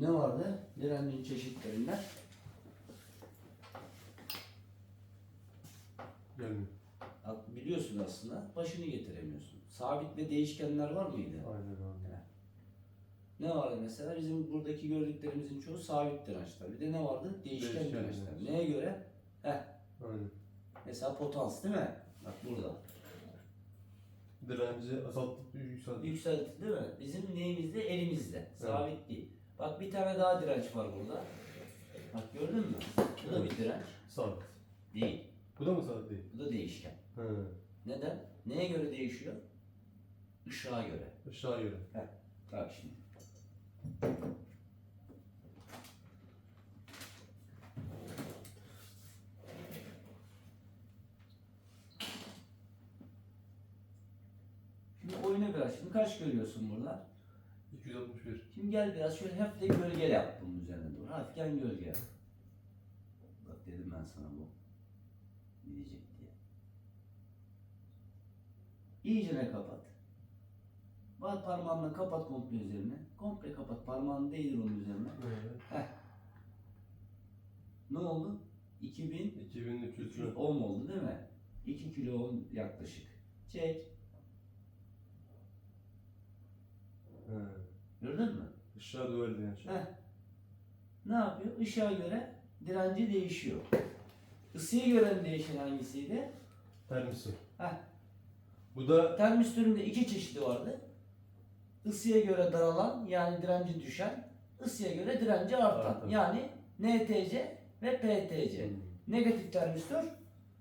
Ne vardı? Direncin çeşitlerinden. Gelmiyor. Bak Biliyorsun aslında başını getiremiyorsun. Sabit ve değişkenler var mıydı? Aynen abi. Ne vardı mesela? Bizim buradaki gördüklerimizin çoğu sabit dirençler. Bir de ne vardı? Değişken, Değişken dirençler. direnç. Neye göre? Heh. Aynen. Mesela potans değil mi? Bak burada. Direnci azaltıp yükseltip. Yükseltti değil mi? Bizim neyimizde? Elimizde. Sabit değil. Bak bir tane daha direnç var burada. Bak gördün mü? Bu da bir direnç. Sabit. Değil. Bu da mı sabit değil? Bu da değişken. He. Neden? Neye göre değişiyor? Işığa göre. Aşağı göre. Bak şimdi. Şimdi oyuna biraz. Şimdi kaç görüyorsun burada? 261. Şimdi gel biraz şöyle hafif de gölge yap bunun üzerine doğru. Hafiften gölge yap. Bak dedim ben sana bu. Gidecek diye. İyicene kapat. Bak parmağınla kapat komple üzerine. Komple kapat. Parmağını değdir onun üzerine. Evet. Ne oldu? 2000 2300 300 ohm oldu değil mi? 2 kilo ohm yaklaşık. Çek. He. Gördün mü? Aşağı duvar direnç. Heh. Ne yapıyor? Işığa göre direnci değişiyor. Isıya göre değişen hangisiydi? Termisi. Heh. Bu da Termistörün de iki çeşidi vardı. Isıya göre daralan yani direnci düşen, ısıya göre direnci artan. Artan. Yani NTC ve PTC. Negatif termistör,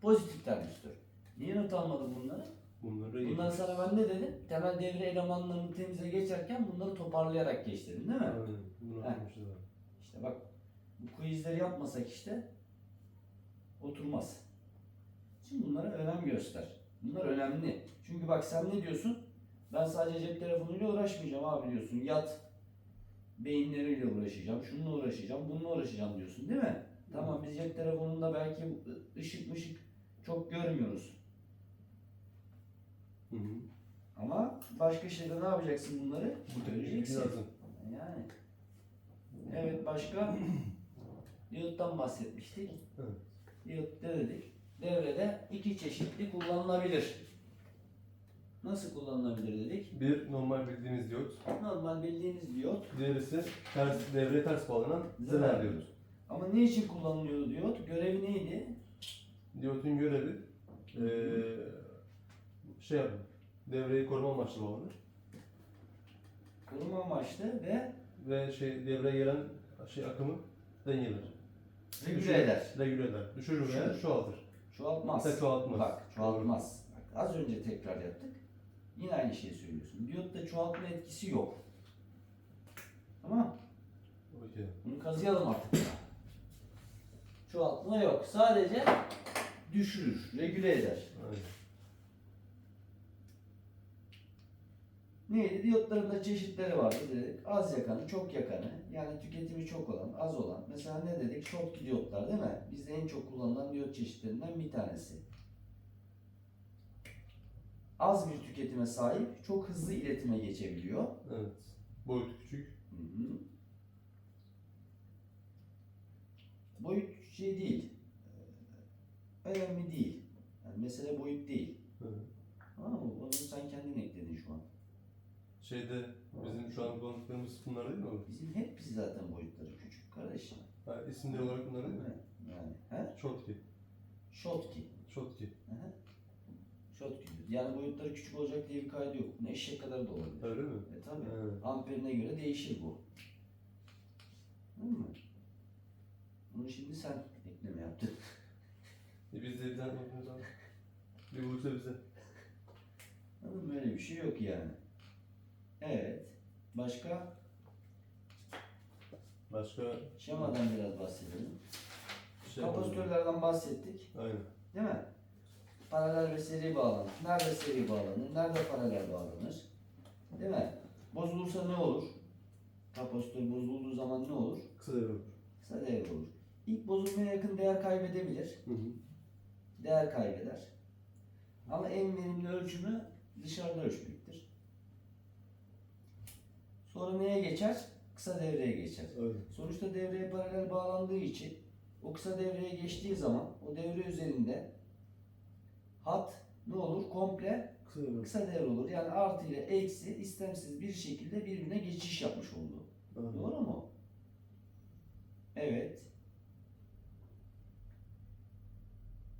pozitif termistör. Niye not almadın bunları? Bunları iyi. Bunları sana ben ne dedim? Temel devre elemanlarını temize geçerken bunları toparlayarak geç dedim değil mi? Aynen. Bunu Heh. anlamışız abi. İşte bak bu quizleri yapmasak işte oturmaz. Şimdi bunlara önem göster. Bunlar önemli. Çünkü bak sen ne diyorsun? Ben sadece cep telefonuyla uğraşmayacağım abi diyorsun. Yat beyinleriyle uğraşacağım, şununla uğraşacağım, bununla uğraşacağım diyorsun değil mi? Tamam biz cep telefonunda belki ışık mışık çok görmüyoruz. Hı hı. Ama başka şeyde ne yapacaksın bunları? Bu Göreceksin. lazım. Yani. Evet başka? Diyottan bahsetmiştik. Evet. Diyot ne dedik? Devrede iki çeşitli kullanılabilir. Nasıl kullanılabilir dedik? Bir normal bildiğimiz diyot. Normal bildiğiniz diyot. Diğerisi ters, devreye ters bağlanan zener diyot. Ama ne için kullanılıyordu diyot? Görevi neydi? Diyotun görevi eee şey yapmak. Devreyi koruma amaçlı bağlanır. Koruma amaçlı ve Ve şey devreye gelen şey akımı dengeler. regüle eder. Regüle eder. Düşürür veya çoğaltır. Çoğaltmaz. Mesela çoğaltmaz. Bak çoğaltmaz. Bak, az önce tekrar yaptık. Yine aynı şeyi söylüyorsun. Diyotta çoğaltma etkisi yok. Tamam Okey. Bunu kazıyalım artık. Çoğaltma yok. Sadece düşürür, regüle eder. Aynen. Neydi? Diyotların da çeşitleri vardı dedik. Az yakanı, çok yakanı. Yani tüketimi çok olan, az olan. Mesela ne dedik? Short diyotlar değil mi? Bizde en çok kullanılan diyot çeşitlerinden bir tanesi. Az bir tüketime sahip, çok hızlı iletime geçebiliyor. Evet. Boyutu küçük. Hı hı. Boyut şey değil. Ee, Önemli değil. Yani mesele boyut değil. Hı. Ama onu sen kendin ekledin şu an. Şeyde bizim şu an kullandıklarımız bunlar değil mi? Bizim hep zaten boyutları küçük kardeşim. Ha, isimleri olarak bunlar değil mi? Yani he? Shortkey. Shortkey. Shortkey. Hı hı. Shortkey. Yani boyutları küçük olacak diye bir kaydı yok. Ne eşek kadar da olabilir. Öyle mi? E tabi. He. Amperine göre değişir bu. Değil mi? Bunu şimdi sen ekleme yaptın. E biz de bir tane abi. Bir bulursa bize. Anladın mı? Öyle bir şey yok yani. Evet. Başka? Başka Şemadan biraz bahsedelim. şey Kapasitörlerden bahsettik. Aynen. Değil mi? Paralel ve seri bağlanır. Nerede seri bağlanır? Nerede paralel bağlanır? Değil mi? Bozulursa ne olur? Kapasitör bozulduğu zaman ne olur? Kısa devre olur. Kısa devre olur. İlk bozulmaya yakın değer kaybedebilir. Hı hı. Değer kaybeder. Ama en verimli ölçümü dışarıda ölçmektir. Sonra neye geçer? kısa devreye geçer. Öyle. Sonuçta devreye paralel bağlandığı için o kısa devreye geçtiği zaman o devre üzerinde hat ne olur? Komple Kısa devre. kısa devre olur. Yani artı ile eksi istemsiz bir şekilde birbirine geçiş yapmış oldu. Aynen. Doğru mu? Evet.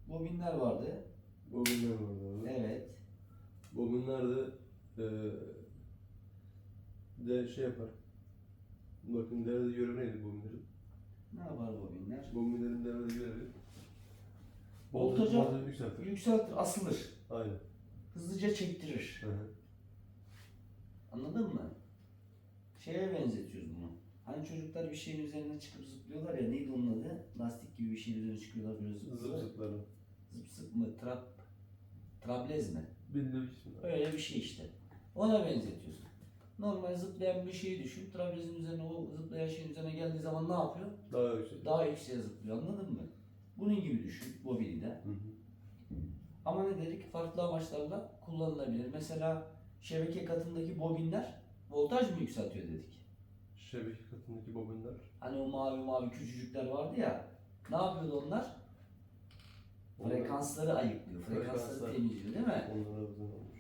Bobinler vardı. Bobinler var abi. Evet. Bobinler de eee de şey yapar. Bakın devrede görevi neydi bobinlerin? Ne yapar bobinler? Bobinlerin devrede görevi Voltajı- voltajı yükseltir. Yükseltir, asılır. Aynen. Hızlıca çektirir. Hı hı. Anladın mı? Şeye benzetiyoruz bunu. Hani çocuklar bir şeyin üzerine çıkıp zıplıyorlar ya neydi onun adı? Lastik gibi bir şeyin üzerine çıkıyorlar böyle Zıp zıplıyorlar. zıpları. Zıp zıp mı? Trap, trablez mi? Bildiğim için. Öyle bir şey işte. Ona benzetiyorsun. Normal zıplayan bir şeyi düşün. Traplezin üzerine o zıplayan şeyin üzerine geldiği zaman ne yapıyor? Daha yüksek. Daha yükseğe zıplıyor anladın mı? Bunun gibi düşün bobini de. Hı hı. Ama ne dedik? Farklı amaçlarla kullanılabilir. Mesela şebeke katındaki bobinler voltaj mı yükseltiyor dedik. Şebeke katındaki bobinler. Hani o mavi mavi küçücükler vardı ya. Ne yapıyordu onlar? Frekansları ayıklıyor. Frekansları Frekanslar. temizliyor değil mi? Onlara olmuş.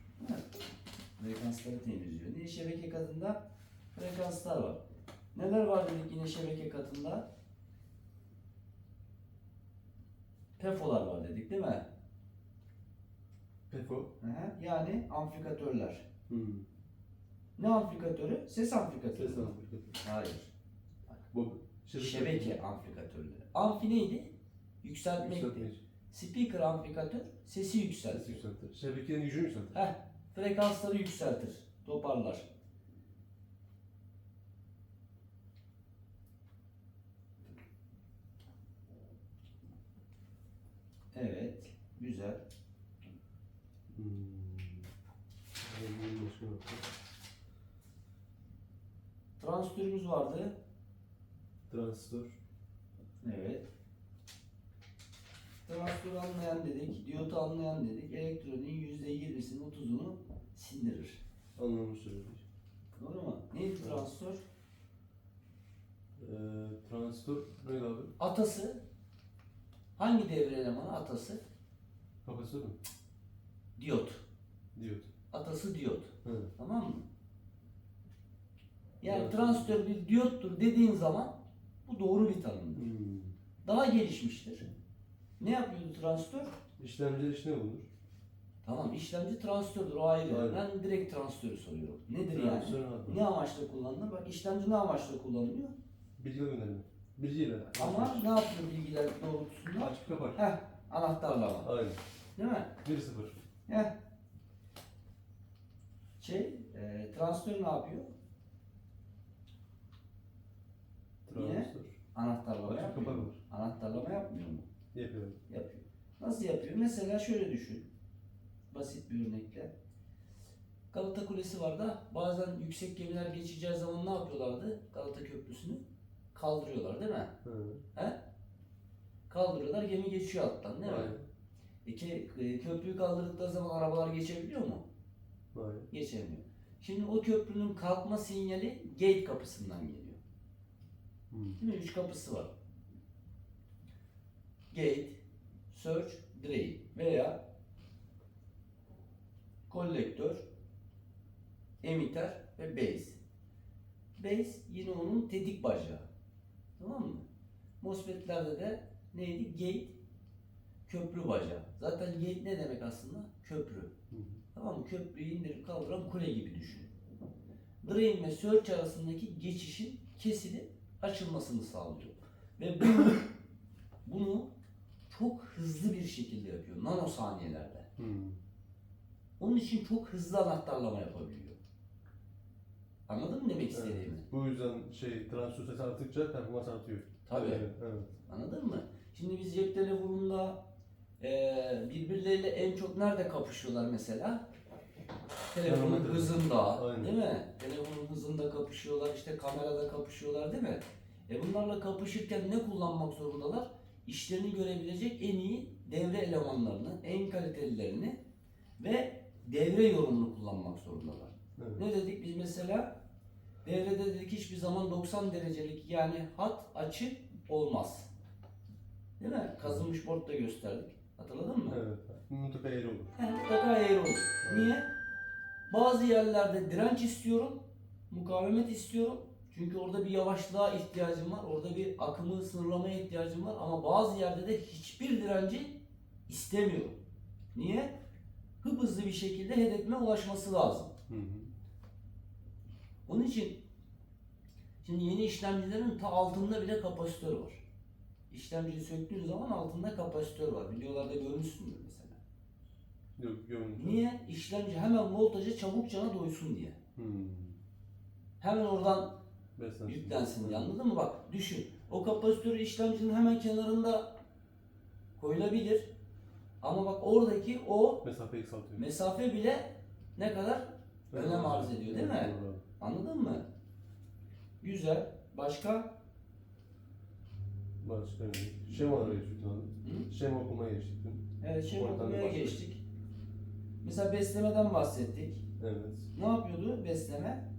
Frekansları temizliyor. Niye şebeke katında frekanslar var. Neler var dedik yine şebeke katında? Pefolar var dedik değil mi? Pefo. Hı hı. Yani amplifikatörler. Hı. Ne amplifikatörü? Ses amplifikatörü. Ses amplifikatörü. Hayır. Bob. Şebeke amplifikatörleri. Amfi neydi? Yükseltmekti. Yükseltmeyici. Speaker amplifikatör sesi Ses yükseltir. yükseltir. Şebekenin gücünü yükseltir. Heh, frekansları yükseltir. Toparlar. Evet. Güzel. Transistörümüz vardı. Transistör. Evet. Transistör anlayan dedik, diyotu anlayan dedik, elektroniğin %20'sini, 30'unu sindirir. Anlamış söyledik. Doğru mu? Neydi transistör? Ee, transistör neydi abi? Atası. Hangi devre elemanı atası? Kapasitör mü? Diyot. Diyot. Atası diyot. Hı. Tamam mı? Yani Evet. transistör bir diyottur dediğin zaman bu doğru bir tanımdır. Hmm. Daha gelişmiştir. Ne yapıyordu transistör? İşlemci işine bulunur. Tamam işlemci transistördür o ayrı. Aynen. Ben direkt transistörü soruyorum. Nedir Transistör yani? ne yapar? Ne amaçla kullanılır? Bak işlemci ne amaçla kullanılıyor? Bilgi gönderme. Bilgiyle. Ama ne yapıyor bilgiler doğrultusunda? Açıp kapar. Heh, anahtarlama. Aynen. Değil mi? 1-0. Heh. Şey, e, transistör ne yapıyor? Yine? Transistör. Anahtarlama Açıp yapmıyor. kapar mu? var. Anahtarlama yapmıyor mu? Yapıyorum. Yapıyor. Nasıl yapıyor? Mesela şöyle düşün. Basit bir örnekle. Galata Kulesi var da bazen yüksek gemiler geçeceği zaman ne yapıyorlardı? Galata Köprüsü'nü kaldırıyorlar değil mi? Hı. He? Kaldırıyorlar gemi geçiyor alttan değil mi? Aynen. Peki e, köprüyü kaldırdıkları zaman arabalar geçebiliyor mu? Aynen. Geçemiyor. Şimdi o köprünün kalkma sinyali gate kapısından geliyor. Hmm. Değil mi? Üç kapısı var. Gate, search, drain veya kolektör, emitter ve base. Base yine onun tetik bacağı. Tamam mı? MOSFET'lerde de neydi? Gate, köprü bacağı. Zaten gate ne demek aslında? Köprü. Hı hı. Tamam mı? Köprüyü indirip kaldıran kule gibi düşün. Drain ve search arasındaki geçişin kesilip açılmasını sağlıyor. Ve bunu, bunu çok hızlı bir şekilde yapıyor. Nanosaniyelerde. Hmm. Onun için çok hızlı anahtarlama yapabiliyor. Anladın mı demek Evet. istediğimi? Bu yüzden şey transistör sesi arttıkça performans artıyor. Tabii. Evet. evet. Anladın mı? Şimdi biz cep telefonunda eee birbirleriyle en çok nerede kapışıyorlar mesela? Telefonun Termometre. hızında, Aynen. değil mi? Telefonun hızında kapışıyorlar, işte kamerada kapışıyorlar değil mi? E bunlarla kapışırken ne kullanmak zorundalar? İşlerini görebilecek en iyi devre elemanlarını, en kalitelilerini ve devre yorumunu kullanmak zorundalar. evet. Ne dedik biz mesela? Devrede dedik hiçbir zaman 90 derecelik yani hat açı olmaz. Değil mi? Kazınmış boardta gösterdik. Hatırladın mı? Evet. Mutlaka eğri olur. Mutlaka eğri olur. Niye? Bazı yerlerde direnç istiyorum, mukavemet istiyorum. Çünkü orada bir yavaşlığa ihtiyacım var, orada bir akımı sınırlamaya ihtiyacım var. Ama bazı yerde de hiçbir direnci istemiyorum. Niye? Hızlı bir şekilde hedefime ulaşması lazım. Hı hı. Onun için şimdi yeni işlemcilerin ta altında bile kapasitör var. İşlemciyi söktüğün zaman altında kapasitör var. Videolarda görmüşsündür mesela. Yok görünüyor. Niye? İşlemci hemen voltaja çabuk cana doysun diye. Hmm. Hemen oradan Beslensin. yüklensin diye anladın mı? Bak düşün. O kapasitör işlemcinin hemen kenarında koyulabilir. Ama bak oradaki o Mesafeyi kısaltıyor. mesafe bile ne kadar önem arz ediyor değil mi? Doğru. Anladın mı? Güzel. Başka? Başka ne? Şemalara geçtik? Şema okumaya geçtik. Evet Oradan okumaya geçtik. Mesela beslemeden bahsettik. Evet. Ne yapıyordu besleme?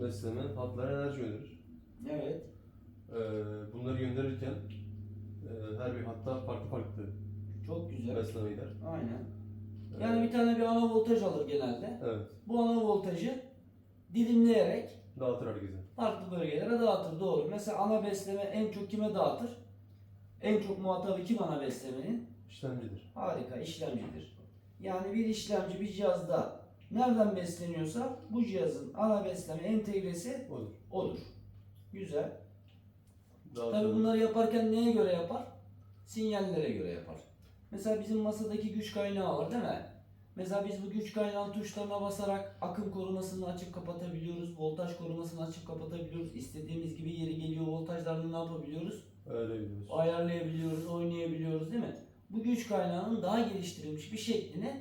Besleme hatlara enerji gönderir. Evet. Ee, bunları gönderirken e, her bir hatta farklı farklı Çok güzel. besleme gider. Aynen. Yani bir tane bir ana voltaj alır genelde. Evet. Bu ana voltajı dilimleyerek Dağıtır herkese. farklı bölgelere dağıtır. Doğru. Mesela ana besleme en çok kime dağıtır? En çok muhatabı kim ana beslemenin? İşlemcidir. Harika işlemcidir. Yani bir işlemci bir cihazda nereden besleniyorsa bu cihazın ana besleme entegresi Odur. odur. Güzel. Tabii bunları yaparken neye göre yapar? Sinyallere göre yapar. Mesela bizim masadaki güç kaynağı var değil mi? Mesela biz bu güç kaynağının tuşlarına basarak akım korumasını açıp kapatabiliyoruz. Voltaj korumasını açıp kapatabiliyoruz. İstediğimiz gibi yeri geliyor voltajlarla ne yapabiliyoruz? Öyle biliyoruz. Ayarlayabiliyoruz, oynayabiliyoruz değil mi? Bu güç kaynağının daha geliştirilmiş bir şeklini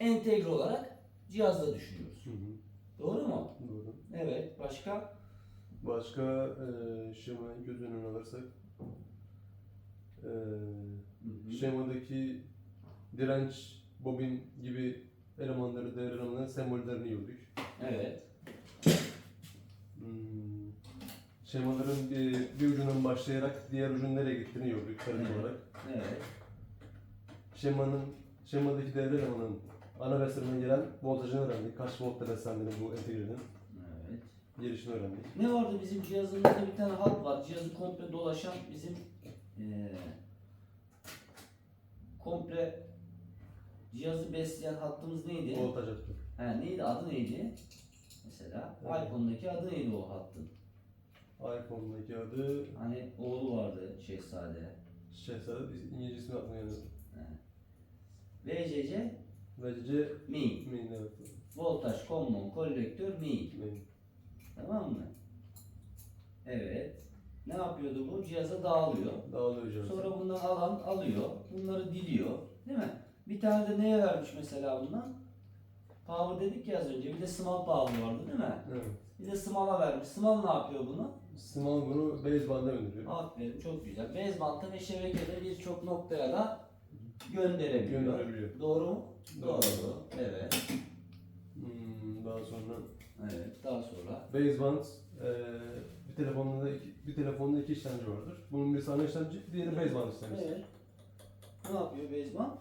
entegre olarak cihazda düşünüyoruz. Hı hı. Doğru mu? Doğru. Evet. Başka? Başka e, şemayı göz önüne alırsak e, şemadaki direnç, bobin gibi elemanları, değer elemanları sembollerini gördük. Evet. Hmm. Şemaların bir, bir ucundan başlayarak diğer ucun nereye gittiğini tarif Evet. olarak. Evet. Şemanın, şemadaki devre elemanının ana beslemeden gelen voltajını öğrendik. Kaç voltta beslendiğini bu entegrenin Evet. gelişini öğrendik. Ne vardı bizim cihazımızda bir tane hat var. Cihazı komple dolaşan bizim eee komple cihazı besleyen hattımız neydi? Voltaj attı. He, neydi? Adı neydi? Mesela Evet. iPhone'daki adı neydi o hattın? iPhone'daki adı Hani oğlu vardı Şehzade. Şehzade, İngilizce ismi aklıma geldi. VCC VCC Mi. mi evet. Voltaj, common, kolektör, Mi. Mi. Tamam mı? Evet. Ne yapıyordu bu? Cihaza dağılıyor. Dağılıyor cihaz. Sonra bundan alan alıyor. Bunları diliyor. Değil mi? Bir tane de neye vermiş mesela bundan? Power dedik ya az önce. Bir de small power vardı değil mi? Evet. Bir de small'a vermiş. Small ne yapıyor bunu? Small bunu base band'a gönderiyor. Aferin çok güzel. Bezbantı ve şebekede birçok noktaya da gönderebiliyor. Gönderebiliyor. Doğru mu? Doğru. Evet. Hmm, daha sonra Evet. Daha sonra. baseband eee telefonda iki, bir telefonda iki işlemci vardır. Bunun birisi ana işlemci, diğeri baseband işlemcisi. Evet. Ne yapıyor bezbant?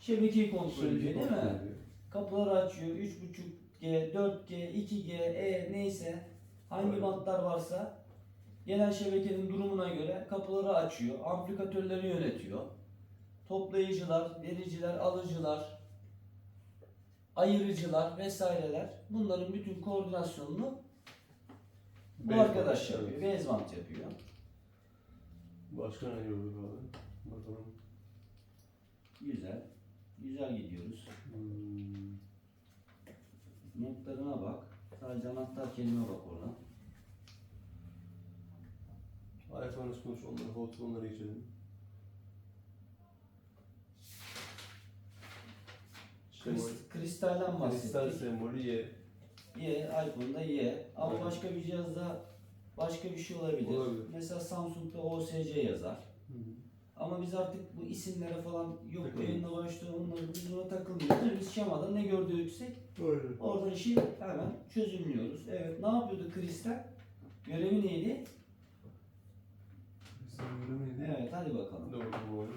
Şebekeyi kontrol ediyor değil mi? ediyor. Kapıları açıyor. 3.5G, 4G, 2G, E neyse hangi Evet. bantlar varsa gelen şebekenin durumuna göre kapıları açıyor. Amplifikatörleri yönetiyor. Toplayıcılar, vericiler, alıcılar, ayırıcılar vesaireler bunların bütün koordinasyonunu bu arkadaş yapıyor. evet. Yapıyor. Başka ne gördük abi? Bakalım. Güzel. Güzel gidiyoruz. Hmm. Notlarına bak. Sadece anahtar kelime bak oradan. iPhone konuş onları, hot onlara geçelim. Krist- kristalden kristal bahsettik. sembolü Y. Y, iPhone'da Y. Ama Evet. başka bir cihazda başka bir şey olabilir. Olabilir. Mesela Samsung'da OSC yazar. Hı hı. Ama biz artık bu isimlere falan yok Takılmıyoruz. yayınla başlıyor onları biz buna takılmıyoruz. Biz şemada ne gördüysek Aynen. oradan işi hemen çözümlüyoruz. Evet ne yapıyordu Kristal? Görevi neydi? Öyle miydi? Evet hadi bakalım. Doğru doğru.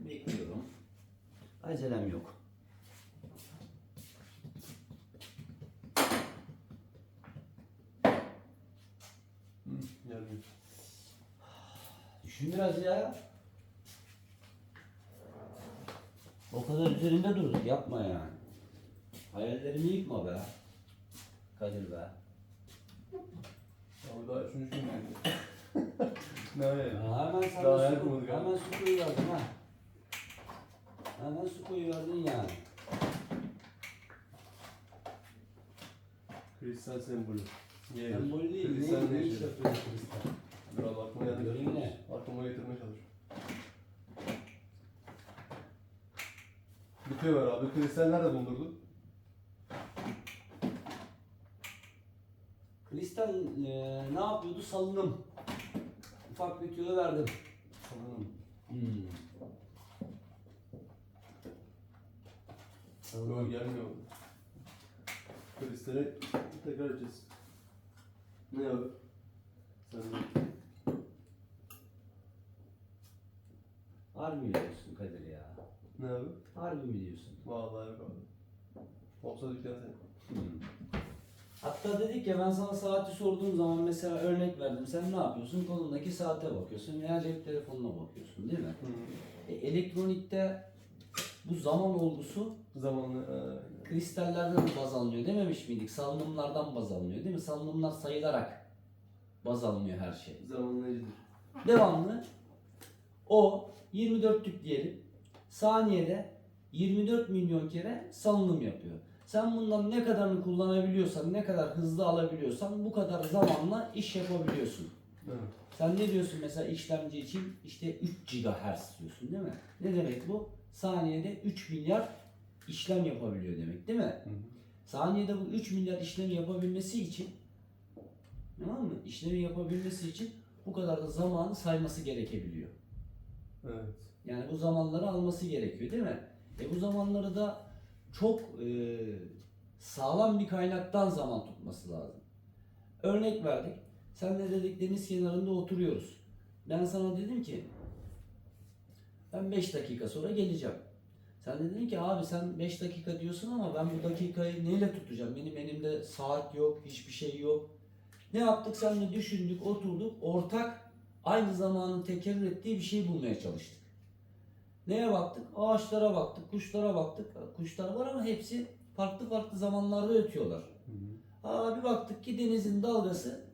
Bekliyorum. Acelem yok. Hı, gelmiyor. Düşün biraz ya. O kadar üzerinde durduk yapma yani. Hayallerimi yıkma be. Kadir be. Abi daha gün geldi. ne ya? Ya hemen sana Daha su, kurmadık abi. hemen su koyuverdin ha. Hemen su koyuverdin yani. Kristal sembolü. Ye. Sembol değil, Kristal ne, iş yapıyor kristal? Abi aklıma geldi. Görevi ne? Aklıma getirmeye çalış. Bir köy var abi. Kristal nerede bulundurdu? Kristal e, ne yapıyordu? Salınım. Ufak bir tüyo verdim. Sanırım. Hmm. Yok Salınım. gelmiyor. Kristale tekrar edeceğiz. Ne abi? Sen de. Harbi mi diyorsun Kadir ya? Ne abi? Harbi mi diyorsun? Vallahi yok abi. Olsa dükkan sen. Hmm. Hatta dedik ya ben sana saati sorduğum zaman mesela örnek verdim. Sen ne yapıyorsun? Kolundaki saate bakıyorsun veya cep telefonuna bakıyorsun değil mi? E, elektronikte bu zaman olgusu Zamanlı. e, kristallerden baz alınıyor dememiş miydik? Salınımlardan baz alınıyor değil mi? Salınımlar sayılarak baz alınıyor her şey. zamanlayıcıdır. Devamlı o 24'lük diyelim saniyede 24 milyon kere salınım yapıyor. Sen bundan ne kadarını kullanabiliyorsan, ne kadar hızlı alabiliyorsan bu kadar zamanla iş yapabiliyorsun. Evet. Sen ne diyorsun mesela işlemci için? İşte 3 GHz diyorsun değil mi? Ne demek bu? Saniyede 3 milyar işlem yapabiliyor demek değil mi? Hı hı. Saniyede bu 3 milyar işlemi yapabilmesi için tamam mı? İşlemi yapabilmesi için bu kadar da zamanı sayması gerekebiliyor. Yani bu zamanları alması gerekiyor değil mi? E bu zamanları da çok e, sağlam bir kaynaktan zaman tutması lazım. Örnek verdik. Sen de dedik deniz kenarında oturuyoruz. Ben sana dedim ki ben 5 dakika sonra geleceğim. Sen de dedin ki abi sen 5 dakika diyorsun ama ben bu dakikayı neyle tutacağım? Benim elimde saat yok, hiçbir şey yok. Ne yaptık? Seninle düşündük, oturduk. Ortak aynı zamanın tekerrür ettiği bir şey bulmaya çalıştık. Neye baktık? Ağaçlara baktık, kuşlara baktık. Kuşlar var ama hepsi farklı farklı zamanlarda ötüyorlar. Hı hı. Aa bir baktık ki denizin dalgası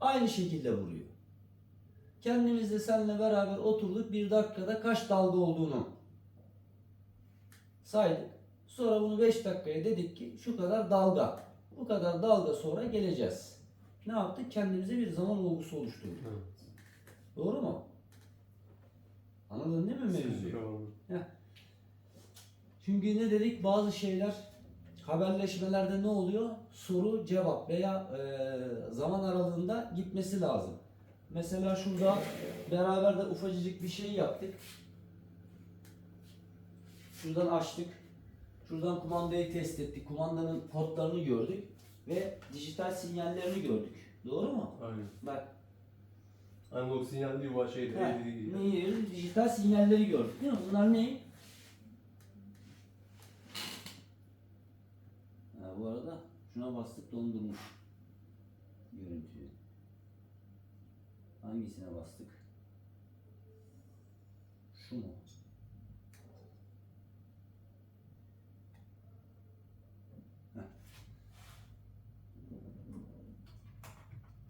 aynı şekilde vuruyor. Kendimiz de seninle beraber oturduk bir dakikada kaç dalga olduğunu saydık. Sonra bunu 5 dakikaya dedik ki şu kadar dalga. Bu kadar dalga sonra geleceğiz. Ne yaptık? Kendimize bir zaman olgusu oluşturduk. Evet. Doğru mu? Anladın değil mi mevzuyu? Çünkü ne dedik? Bazı şeyler haberleşmelerde ne oluyor? Soru cevap veya e, zaman aralığında gitmesi lazım. Mesela şurada beraber de ufacıcık bir şey yaptık. Şuradan açtık. Şuradan kumandayı test ettik. Kumandanın kodlarını gördük ve dijital sinyallerini gördük. Doğru mu? Aynen. Bak Analog sinyal yuva şeydi. Ha, eğri gibi. neyi? Dijital sinyalleri gördük değil mi? Bunlar ne? Ha, bu arada şuna bastık dondurmuş görüntüyü. Hangisine bastık? Şu mu? Heh.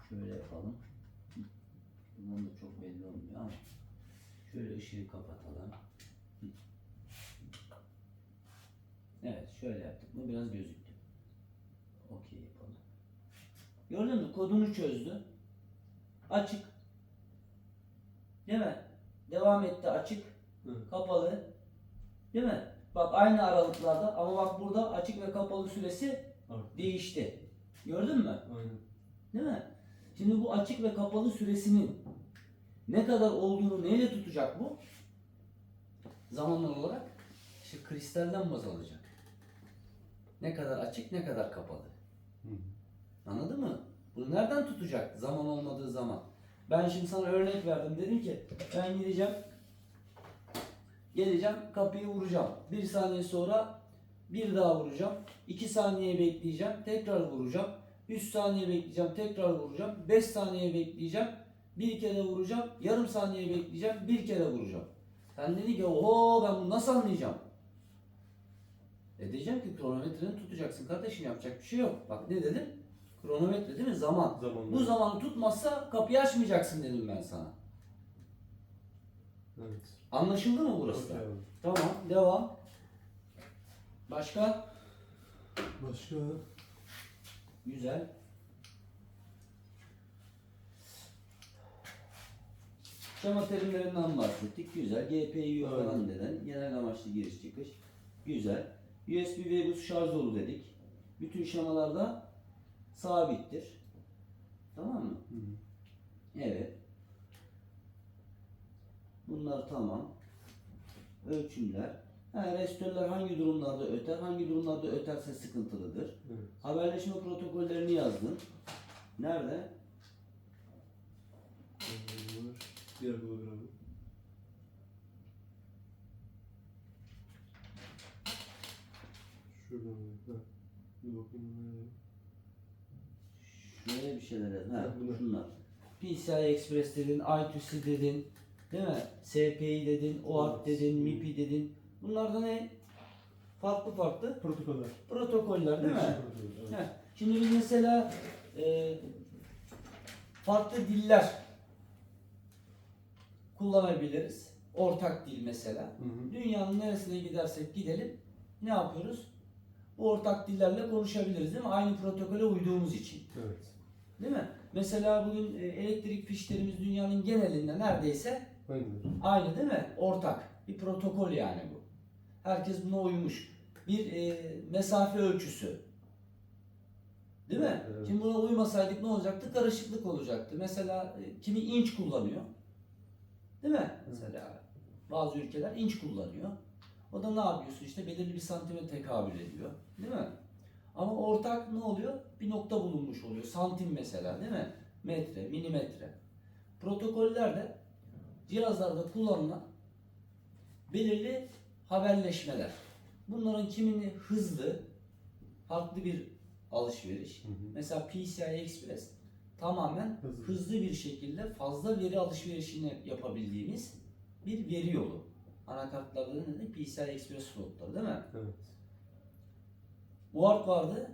Şöyle yapalım. Bundan da çok belli olmuyor ama şöyle ışığı kapatalım. Hı. Evet şöyle yaptık mı biraz gözüktü. Okey yapalım. Gördün mü? Kodunu çözdü. Açık. Değil mi? Devam etti açık. Hı. Kapalı. Değil mi? Bak aynı aralıklarda ama bak burada açık ve kapalı süresi Arttı. değişti. Gördün mü? Aynen. Değil mi? Şimdi bu açık ve kapalı süresinin Ne kadar olduğunu neyle tutacak bu? Zamanlar olarak işte kristalden baz alacak. Ne kadar açık, ne kadar kapalı. Hı. Anladın mı? Bunu nereden tutacak zaman olmadığı zaman? Ben şimdi sana örnek verdim. Dedim ki ben gideceğim. Geleceğim kapıyı vuracağım. Bir saniye sonra bir daha vuracağım. iki saniye bekleyeceğim. Tekrar vuracağım. Üç saniye bekleyeceğim. Tekrar vuracağım. Beş saniye bekleyeceğim. Bir kere vuracağım. Yarım saniye bekleyeceğim. Bir kere vuracağım. Sen dedi ki oho ben bunu nasıl anlayacağım? E diyeceğim ki kronometreni tutacaksın kardeşim yapacak bir şey yok. Bak ne dedim? Kronometre değil mi? Zaman. Zamanla. Bu zamanı tutmazsa kapıyı açmayacaksın dedim ben sana. Evet. Anlaşıldı mı burası da? Tamam devam. Başka? Başka? Güzel. Şema terimlerinden bahsettik. Güzel. GPU falan deden. Genel amaçlı giriş çıkış. Güzel. USB ve bus şarj dolu dedik. Bütün şemalarda sabittir. Tamam mı? Hı. Evet. Bunlar tamam. Ölçümler. Ha, restörler hangi durumlarda öter, hangi durumlarda öterse sıkıntılıdır. Evet. Haberleşme protokollerini yazdın. Nerede? Bunlar diğer abi. Şuradan bir- ha. Bir bakayım nerede? Şöyle bir şeyler yazdın. Ha, bunlar. şunlar. PCI Express dedin, I2C dedin. Değil mi? SPI dedin, OAuth Evet. dedin, MIPI dedin. Bunlar da ne? Farklı farklı Protokoller. protokoller değil mi? İletişim protokolü, evet. Şimdi biz mesela e, farklı diller kullanabiliriz. Ortak dil mesela. Hı hı. Dünyanın neresine gidersek gidelim ne yapıyoruz? Bu ortak dillerle konuşabiliriz değil mi? Aynı protokole uyduğumuz için. Evet. Değil mi? Mesela bugün e, elektrik fişlerimiz dünyanın genelinde neredeyse aynı değil mi? Ortak. Bir protokol yani bu. Herkes buna uymuş. Bir e, mesafe ölçüsü. Değil mi? Evet. Şimdi buna uymasaydık ne olacaktı? Karışıklık olacaktı. Mesela e, kimi inç kullanıyor. Değil mi? Mesela bazı ülkeler inç kullanıyor. O da ne yapıyorsun? İşte belirli bir santime tekabül ediyor. Değil mi? Ama ortak ne oluyor? Bir nokta bulunmuş oluyor. Santim mesela değil mi? Metre, milimetre. Protokollerde cihazlarda kullanılan belirli haberleşmeler. Bunların kimini hızlı, farklı bir alışveriş. Hı hı. Mesela PCI Express tamamen Hızlı. hızlı bir şekilde fazla veri alışverişini yapabildiğimiz bir veri yolu. Anakartlarda da ne? PCI Express slotları değil mi? Evet. UART vardı.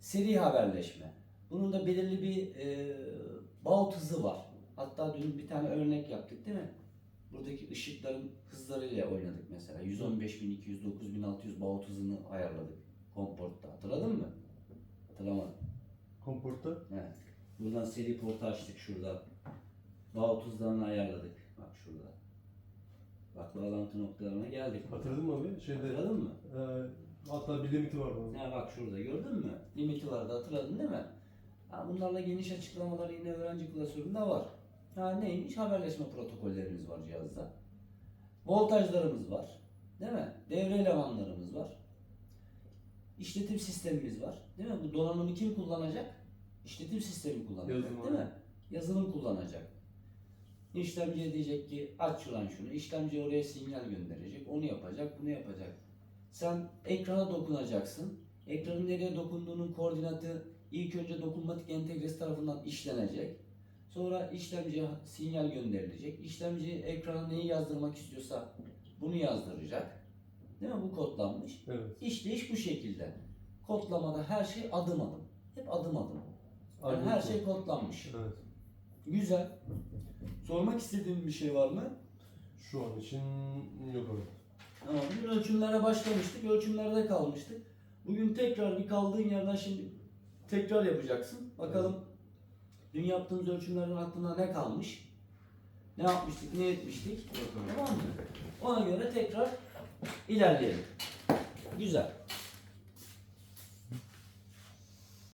Seri haberleşme. Bunun da belirli bir e, baut hızı var. Hatta dün bir tane örnek yaptık değil mi? Buradaki ışıkların hızlarıyla oynadık mesela. 115.200, 9600 baut hızını ayarladık komportta. Hatırladın mı? Hatırlamadım. Komportta Evet. Buradan seri portu açtık şurada. Baut hızlarını ayarladık. Bak şurada. Bak bağlantı noktalarına geldik. hatırladın mı abi? Şeyde Hatırladın mı? e, hatta bir limiti vardı. onun. Ha bak şurada gördün mü? Limiti vardı hatırladın değil mi? Ha, bunlarla geniş açıklamalar yine öğrenci klasöründe var. Ha neymiş? Haberleşme protokollerimiz var cihazda. Voltajlarımız var. Değil mi? Devre elemanlarımız var. İşletim sistemimiz var. Değil mi? Bu donanımı kim kullanacak? İşletim sistemi kullanacak. Yazılım değil mi? Yazılım kullanacak. İşlemciye diyecek ki aç şuran şunu. İşlemci oraya sinyal gönderecek. Onu yapacak, bunu yapacak. Sen ekrana dokunacaksın. Ekranın nereye dokunduğunun koordinatı ilk önce dokunmatik entegresi tarafından işlenecek. Sonra işlemciye sinyal gönderilecek. İşlemci ekrana neyi yazdırmak istiyorsa bunu yazdıracak. Değil mi? Bu kodlanmış. Evet. İşleyiş bu şekilde. Kodlamada her şey adım adım. Hep adım adım. Yani her şey kodlanmış. Evet. Güzel. Sormak istediğin bir şey var mı? Şu an için yok abi. Tamam. Bugün ölçümlere başlamıştık. Ölçümlerde kalmıştık. Bugün tekrar bir kaldığın yerden şimdi tekrar yapacaksın. Bakalım dün yaptığımız ölçümlerden aklına ne kalmış? Ne yapmıştık, ne etmiştik? Tamam mı? Ona göre tekrar ilerleyelim. Güzel.